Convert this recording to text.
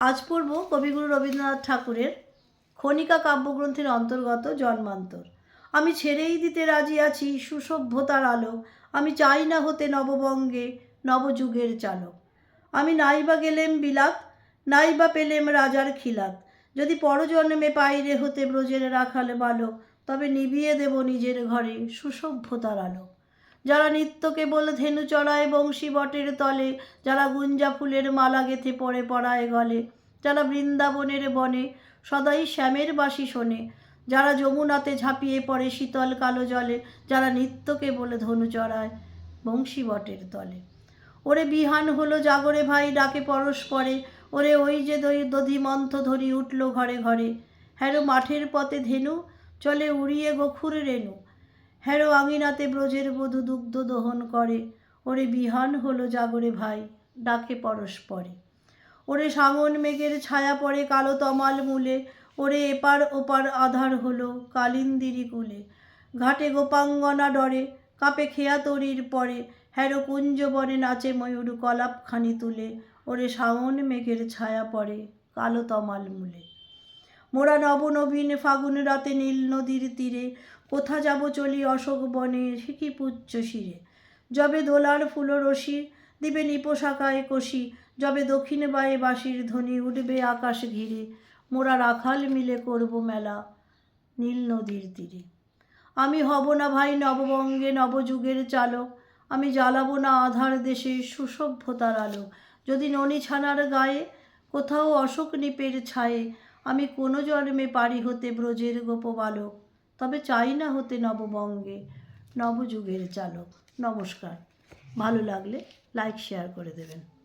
আজ পড়ব কবিগুরু রবীন্দ্রনাথ ঠাকুরের খনিকা কাব্যগ্রন্থের অন্তর্গত জন্মান্তর। আমি ছেড়েই দিতে রাজি আছি, সুসভ্যতার আলো আমি চাই না হতে নববঙ্গে, নবযুগের চালক। আমি নাইবা গেলেম বিলাত নাইবা পেলেম রাজার খিলাত। যদি পরজন্মে পাইরে হতে ব্রজের রাখাল বালক, তবে নিবিয়ে দেব নিজের ঘরে সুসভ্যতার আলো যারা নিত্য কেবল ধেনু চড়ায় বংশী বটের তলে, যারা গুঞ্জা ফুলের মালা গেথে পড়ে পড়ায় গলে, যারা বৃন্দাবনের বনে সদাই শ্যামের বাসি শোনে, যারা যমুনাতে ঝাঁপিয়ে পড়ে শীতল কালো জলে, যারা নিত্যকে বলে ধনু চড়ায় বংশী বটের তলে। ওরে বিহান হলো জাগরে ভাই, ডাকে পরস্পরে ওরে ওই যে দই দধি মন্থ ধরি উঠল ঘরে ঘরে, হ্যারো মাঠের পথে ধেনু, চলে উড়িয়ে গোখুর রেণু হ্যারো আঙিনাতে ব্রজের বধূ দুগ্ধ দহন করে। ওরে বিহান হলো জাগরে ভাই, ডাকে পরস্পরে। ওরে সাঙন মেঘের ছায়া পড়ে কালো তমাল মূলে। ওরে এপার ওপার আধার হলো কালিন্দিরি কুলে। ঘাটে গোপাঙ্গনা ডরে, কাপে খেয়া তরির পরে। হ্যারো কুঞ্জ বনে নাচে ময়ূর কলাপখানি তুলে। ওরে শাওন মেঘের ছায়া পড়ে কালো তমাল মূলে। মোরা নবনবীন ফাগুন রাতে নীল নদীর তীরে। কোথা যাব চলি অশোক বনে শিখি পুচ্ছ শিরে? যবে দোলার ফুল রশি দিবে নিপোশাকায় কষি। যবে দক্ষিণ বায়ে বাঁশির ধ্বনি, উঠবে আকাশ ঘিরে। মোরা রাখাল মিলে করব মেলা নীল নদীর তীরে। আমি হব না ভাই নববঙ্গে নবযুগের চালক। আমি জ্বালাবো না আধার দেশে সুসভ্যতার আলো। যদি ননী ছানার গায়ে, কোথাও অশোক নিপের ছায়ে। আমি কোনো জন্মে পারি হতে ব্রজের গোপবালক, তবে চাই না হতে নববঙ্গে নবযুগের চালক। নমস্কার। ভালো লাগলে লাইক শেয়ার করে দেবেন।